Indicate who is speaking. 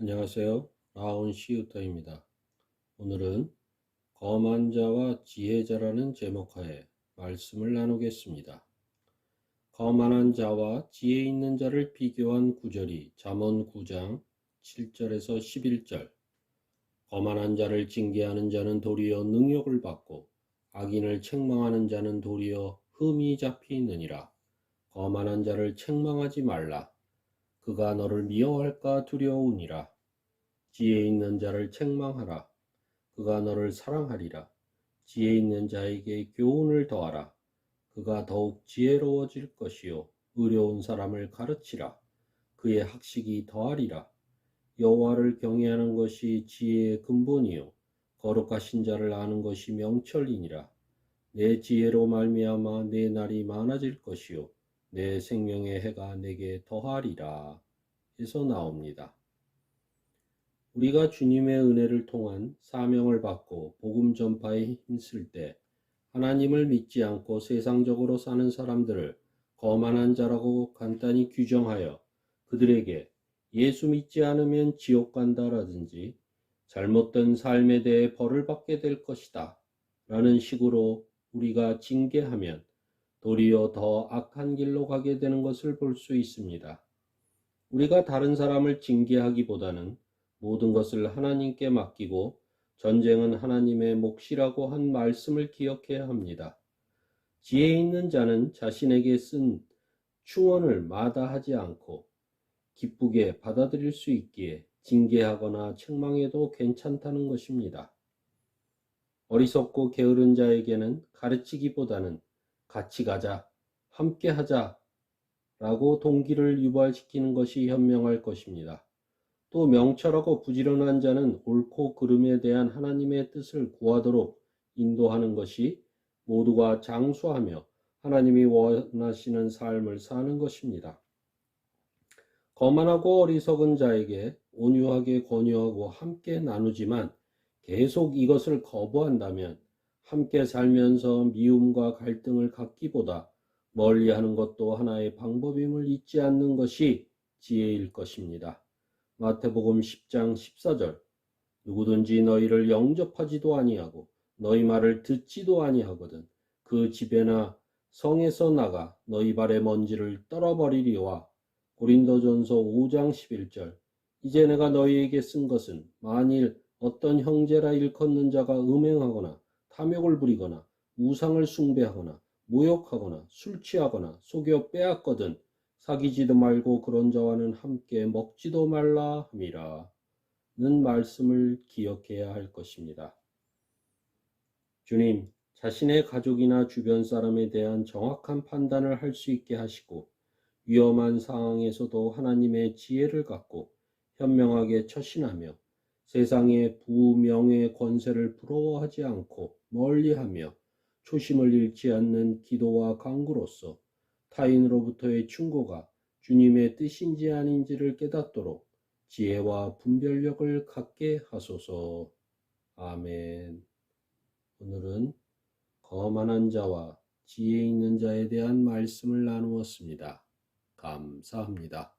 Speaker 1: 안녕하세요. 라온 시우터입니다. 오늘은 검한 자와 지혜자라는 제목하에 말씀을 나누겠습니다. 거만한 자와 지혜 있는 자를 비교한 구절이 잠언 9장 7절에서 11절. 거만한 자를 징계하는 자는 도리어 능욕을 받고 악인을 책망하는 자는 도리어 흠이 잡히느니라. 거만한 자를 책망하지 말라. 그가 너를 미워할까 두려우니라. 지혜 있는 자를 책망하라. 그가 너를 사랑하리라. 지혜 있는 자에게 교훈을 더하라. 그가 더욱 지혜로워질 것이요 의로운 사람을 가르치라. 그의 학식이 더하리라. 여호와를 경외하는 것이 지혜의 근본이요 거룩하신 자를 아는 것이 명철이니라. 내 지혜로 말미암아 내 날이 많아질 것이요 내 생명의 해가 내게 더하리라. 에서 나옵니다. 우리가 주님의 은혜를 통한 사명을 받고 복음 전파에 힘쓸 때 하나님을 믿지 않고 세상적으로 사는 사람들을 거만한 자라고 간단히 규정하여 그들에게 예수 믿지 않으면 지옥 간다라든지 잘못된 삶에 대해 벌을 받게 될 것이다 라는 식으로 우리가 징계하면 도리어 더 악한 길로 가게 되는 것을 볼 수 있습니다. 우리가 다른 사람을 징계하기보다는 모든 것을 하나님께 맡기고 전쟁은 하나님의 몫이라고 한 말씀을 기억해야 합니다. 지혜 있는 자는 자신에게 쓴 충언을 마다하지 않고 기쁘게 받아들일 수 있기에 징계하거나 책망해도 괜찮다는 것입니다. 어리석고 게으른 자에게는 가르치기보다는 같이 가자, 함께 하자 라고 동기를 유발시키는 것이 현명할 것입니다. 또 명철하고 부지런한 자는 옳고 그름에 대한 하나님의 뜻을 구하도록 인도하는 것이 모두가 장수하며 하나님이 원하시는 삶을 사는 것입니다. 거만하고 어리석은 자에게 온유하게 권유하고 함께 나누지만 계속 이것을 거부한다면 함께 살면서 미움과 갈등을 갖기보다 멀리 하는 것도 하나의 방법임을 잊지 않는 것이 지혜일 것입니다. 마태복음 10장 14절 누구든지 너희를 영접하지도 아니하고 너희 말을 듣지도 아니하거든 그 집에나 성에서 나가 너희 발의 먼지를 떨어버리리와 고린도전서 5장 11절 이제 내가 너희에게 쓴 것은 만일 어떤 형제라 일컫는 자가 음행하거나 탐욕을 부리거나 우상을 숭배하거나 모욕하거나 술 취하거나 속여 빼앗거든 사귀지도 말고 그런 자와는 함께 먹지도 말라 함이라 는 말씀을 기억해야 할 것입니다. 주님, 자신의 가족이나 주변 사람에 대한 정확한 판단을 할 수 있게 하시고 위험한 상황에서도 하나님의 지혜를 갖고 현명하게 처신하며 세상의 부명의 권세를 부러워하지 않고 멀리하며 초심을 잃지 않는 기도와 강구로서 타인으로부터의 충고가 주님의 뜻인지 아닌지를 깨닫도록 지혜와 분별력을 갖게 하소서. 아멘. 오늘은 거만한 자와 지혜 있는 자에 대한 말씀을 나누었습니다. 감사합니다.